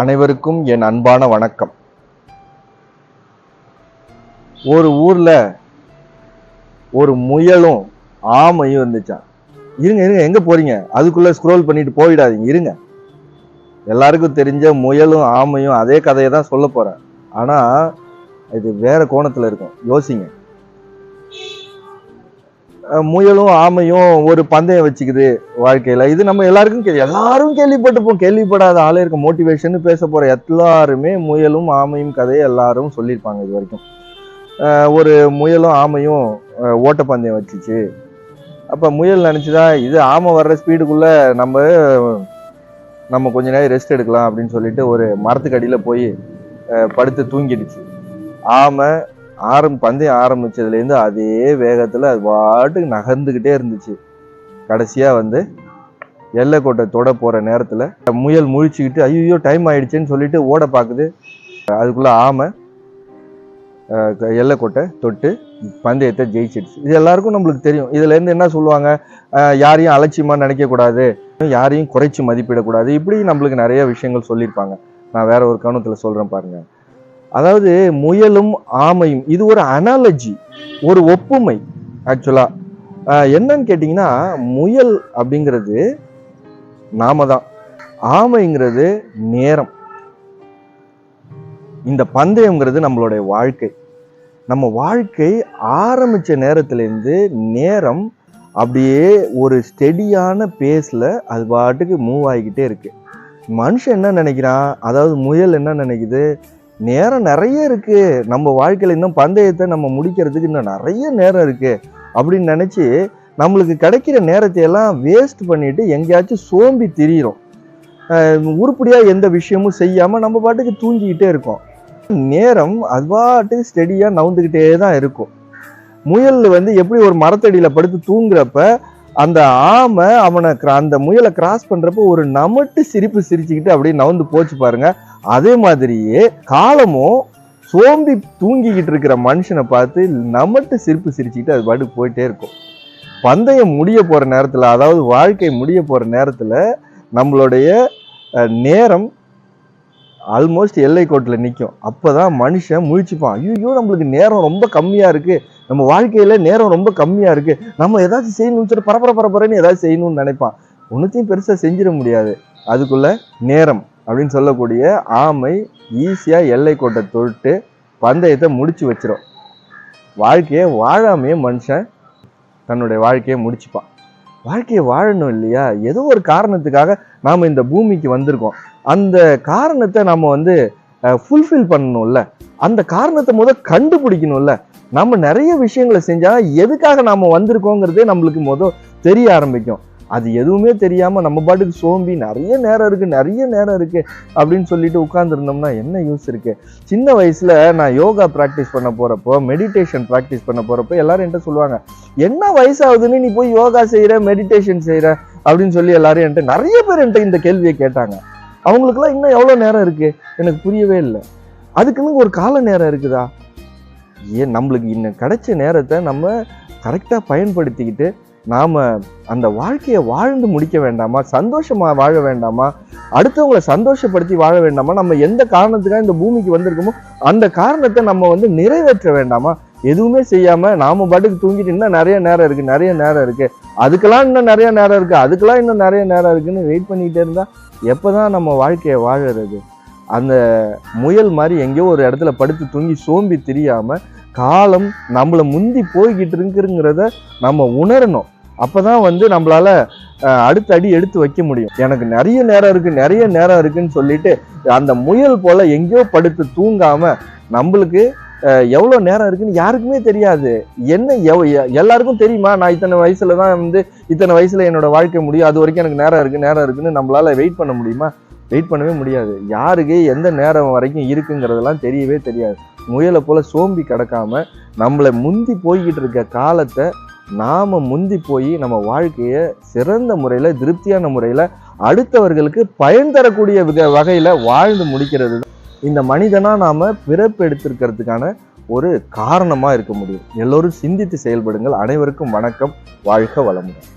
அனைவருக்கும் என் அன்பான வணக்கம். ஒரு ஊர்ல ஒரு முயலும் ஆமையும் இருந்துச்சான் இருங்க இருங்க எங்க போறீங்க? அதுக்குள்ள ஸ்க்ரோல் பண்ணிட்டு போயிடாதீங்க இருங்க. எல்லாருக்கும் தெரிஞ்ச முயலும் ஆமையும் அதே கதையை தான் சொல்ல போறேன். ஆனா இது வேற கோணத்துல இருக்கும். யோசிங்க. முயலும் ஆமையும் ஒரு பந்தயம் வச்சுக்குது வாழ்க்கையில். இது நம்ம எல்லாருக்கும் கேள்வி. எல்லாரும் கேள்விப்பட்டிருப்போம். கேள்விப்படாத ஆளே இருக்க மோட்டிவேஷன் பேச போகிற எல்லாருமே முயலும் ஆமையும் கதையை எல்லாரும் சொல்லியிருப்பாங்க இது வரைக்கும். ஒரு முயலும் ஆமையும் ஓட்டப்பந்தயம் வச்சுச்சு. அப்போ முயல் நினச்சிதா இது ஆமை வர்ற ஸ்பீடுக்குள்ளே நம்ம நம்ம கொஞ்ச நேரம் ரெஸ்ட் எடுக்கலாம் அப்படின்னு சொல்லிட்டு ஒரு மரத்துக்கடியில் போய் படுத்து தூங்கிடுச்சு. ஆமை ஆரம் பந்தயம் ஆரம்பித்ததுலேருந்து அதே வேகத்தில் அது பாட்டுக்கு நகர்ந்துக்கிட்டே இருந்துச்சு. கடைசியாக வந்து எல்லைக்கோட்டை தொட போகிற நேரத்தில் முயல் முழிச்சுக்கிட்டு ஐயோ டைம் ஆயிடுச்சுன்னு சொல்லிட்டு ஓட பார்க்குது அதுக்குள்ளே ஆமை எல்லைக்கோட்டை தொட்டு பந்தயத்தை ஜெயிச்சிடுச்சு. இது எல்லாருக்கும் நம்மளுக்கு தெரியும். இதுலேருந்து என்ன சொல்லுவாங்க? யாரையும் அலட்சியமாக நினைக்கக்கூடாது யாரையும் குறைச்சி மதிப்பிடக்கூடாது. இப்படி நம்மளுக்கு நிறைய விஷயங்கள் சொல்லியிருப்பாங்க. நான் வேற ஒரு கவனத்தில் சொல்கிறேன் பாருங்கள் அதாவது முயலும் ஆமையும். இது ஒரு அனாலஜி ஒரு ஒப்புமை ஆக்சுவலாக என்னன்னு கேட்டிங்கன்னா முயல் அப்படிங்கிறது நாம தான். ஆமைங்கிறது நேரம். இந்த பந்தயம்ங்கிறது நம்மளுடைய வாழ்க்கை. நம்ம வாழ்க்கை ஆரம்பிச்ச நேரத்திலேருந்து நேரம் அப்படியே ஒரு ஸ்டெடியான பேஸில் அது பாட்டுக்கு மூவ் ஆகிக்கிட்டே இருக்குது மனுஷன் என்ன நினைக்கிறான்? அதாவது முயல் என்ன நினைக்குது? நேரம் நிறைய இருக்கு. நம்ம வாழ்க்கையில் இன்னும் பந்தயத்தை நம்ம முடிக்கிறதுக்கு இன்னும் நிறைய நேரம் இருக்கு. அப்படின்னு நினச்சி நம்மளுக்கு கிடைக்கிற நேரத்தை எல்லாம் வேஸ்ட் பண்ணிட்டு எங்கேயாச்சும் சோம்பி திரியிறோம். உருப்படியாக எந்த விஷயமும் செய்யாமல் நம்ம பாட்டுக்கு தூங்கிக்கிட்டே இருக்கோம். நேரம் அது பாட்டுக்கு ஸ்டெடியாக நவுந்துக்கிட்டே தான் இருக்கும். முயல் வந்து எப்படி ஒரு மரத்தடியில் படுத்து தூங்குறப்ப அந்த ஆமை அவனை அந்த முயலை கிராஸ் பண்ணுறப்ப ஒரு நமட்டு சிரிப்பு சிரிச்சுக்கிட்டு அப்படியே நவுந்து போச்சு பாருங்கள் அதே மாதிரியே காலமும் சோம்பி தூங்கிக்கிட்டு இருக்கிற மனுஷனை பார்த்து நம்மகிட்ட சிரிப்பு சிரிச்சுக்கிட்டு அது பாட்டுக்கு போயிட்டே இருக்கும். பந்தயம் முடிய போகிற நேரத்தில் அதாவது வாழ்க்கை முடிய போகிற நேரத்தில் நம்மளுடைய நேரம் ஆல்மோஸ்ட் எல்லை கோட்டில் நிற்கும் அப்பதான் மனுஷன் முழிச்சுப்பான். ஐயோ நம்மளுக்கு நேரம் ரொம்ப கம்மியாக இருக்குது நம்ம வாழ்க்கையில் நேரம் ரொம்ப கம்மியாக இருக்குது நம்ம ஏதாச்சும் செய்யணும்னு சொல்லிட்டு பரபர பரபரன்னு ஏதாச்சும் செய்யணும்னு நினைப்பான். ஒன்றுத்தையும் பெருசாக செஞ்சிட முடியாது. அதுக்குள்ளே நேரம். அப்படின்னு சொல்லக்கூடிய ஆமை ஈஸியாக எல்லை கோட்டை தொட்டு பந்தயத்தை முடிச்சு வச்சிரும். வாழ்க்கையை வாழாமையே மனுஷன் தன்னுடைய வாழ்க்கையை முடிச்சுப்பான். வாழ்க்கையை வாழணும் இல்லையா? ஏதோ ஒரு காரணத்துக்காக நாம் இந்த பூமிக்கு வந்திருக்கோம். அந்த காரணத்தை நம்ம வந்து ஃபுல்ஃபில் பண்ணணும்ல. அந்த காரணத்தை முத கண்டுபிடிக்கணும்ல. நம்ம நிறைய விஷயங்களை செஞ்சால் எதுக்காக நாம் வந்திருக்கோங்கிறதே நம்மளுக்கு முத தெரிய ஆரம்பிக்கும். அது எதுவுமே தெரியாமல் நம்ம பாட்டுக்கு சோம்பி நிறைய நேரம் இருக்குது நிறைய நேரம் இருக்குது அப்படின்னு சொல்லிட்டு உட்காந்துருந்தோம்னா என்ன யூஸ் இருக்குது சின்ன வயசில் நான் யோகா ப்ராக்டிஸ் பண்ண போகிறப்போ மெடிடேஷன் ப்ராக்டிஸ் பண்ண போகிறப்போ எல்லாரும் என்கிட்ட சொல்லுவாங்க என்ன வயசாகுதுன்னு நீ போய் யோகா செய்கிற மெடிடேஷன் செய்கிற அப்படின்னு சொல்லி எல்லாரும் என்கிட்ட நிறைய பேர் என்கிட்ட இந்த கேள்வியை கேட்டாங்க. அவங்களுக்குலாம் இன்னும் எவ்வளோ நேரம் இருக்குது எனக்கு புரியவே இல்லை. அதுக்குன்னு ஒரு கால நேரம் இருக்குதா? ஏன் நம்மளுக்கு இன்னும் கிடைச்ச நேரத்தை நம்ம கரெக்டாக பயன்படுத்திக்கிட்டு நாம் அந்த வாழ்க்கையை வாழ்ந்து முடிக்க வேண்டாமா? சந்தோஷமாக வாழ வேண்டாமா? அடுத்தவங்களை சந்தோஷப்படுத்தி வாழ வேண்டாமா? நம்ம எந்த காரணத்துக்காக இந்த பூமிக்கு வந்திருக்கோமோ அந்த காரணத்தை நம்ம வந்து நிறைவேற்ற வேண்டாமா? எதுவுமே செய்யாமல் நாம் பாட்டுக்கு தூங்கிட்டு இன்னும் நிறைய நேரம் இருக்குது நிறைய நேரம் இருக்குது அதுக்கெல்லாம் இன்னும் நிறைய நேரம் இருக்குது அதுக்கெல்லாம் இன்னும் நிறைய நேரம் இருக்குதுன்னு வெயிட் பண்ணிக்கிட்டே இருந்தால் எப்போ தான் நம்ம வாழ்க்கையை வாழறது? அந்த முயல் மாதிரி எங்கேயோ ஒரு இடத்துல படுத்து தூங்கி சோம்பி தெரியாமல் காலம் நம்மளை முந்தி போய்கிட்டு இருக்குங்கிறத நம்ம உணரணும். அப்போ தான் வந்து நம்மளால அடுத்த அடி எடுத்து வைக்க முடியும். எனக்கு நிறைய நேரம் இருக்குது நிறைய நேரம் இருக்குன்னு சொல்லிட்டு அந்த முயல் போல் எங்கேயோ படுத்து தூங்காமல் நம்மளுக்கு எவ்வளோ நேரம் இருக்குன்னு யாருக்குமே தெரியாது. என்ன எவ்- எல்லாருக்கும் தெரியுமா? நான் இத்தனை வயசில் தான் வந்து இத்தனை வயசில் என்னோடய வாழ்க்கை முடியும். அது வரைக்கும் எனக்கு நேரம் இருக்குது நேரம் இருக்குதுன்னு நம்மளால் வெயிட் பண்ண முடியுமா? வெயிட் பண்ணவே முடியாது. யாருக்கு எந்த நேரம் வரைக்கும் இருக்குங்கிறதெல்லாம் தெரியவே தெரியாது. முயலை போல் சோம்பி கிடக்காம நம்மளை முந்தி போய்கிட்டு இருக்க காலத்தை நாம் முந்தி போய் நம்ம வாழ்க்கையை சிறந்த முறையில் திருப்தியான முறையில் அடுத்தவர்களுக்கு பயன் தரக்கூடிய வித வகையில் வாழ்ந்து முடிக்கிறது தான். இந்த மனிதனாக நாம் பிறப்பு எடுத்திருக்கிறதுக்கான ஒரு காரணமாக இருக்க முடியும். எல்லோரும் சிந்தித்து செயல்படுங்கள். அனைவருக்கும் வணக்கம். வாழ்க வளமுடன்.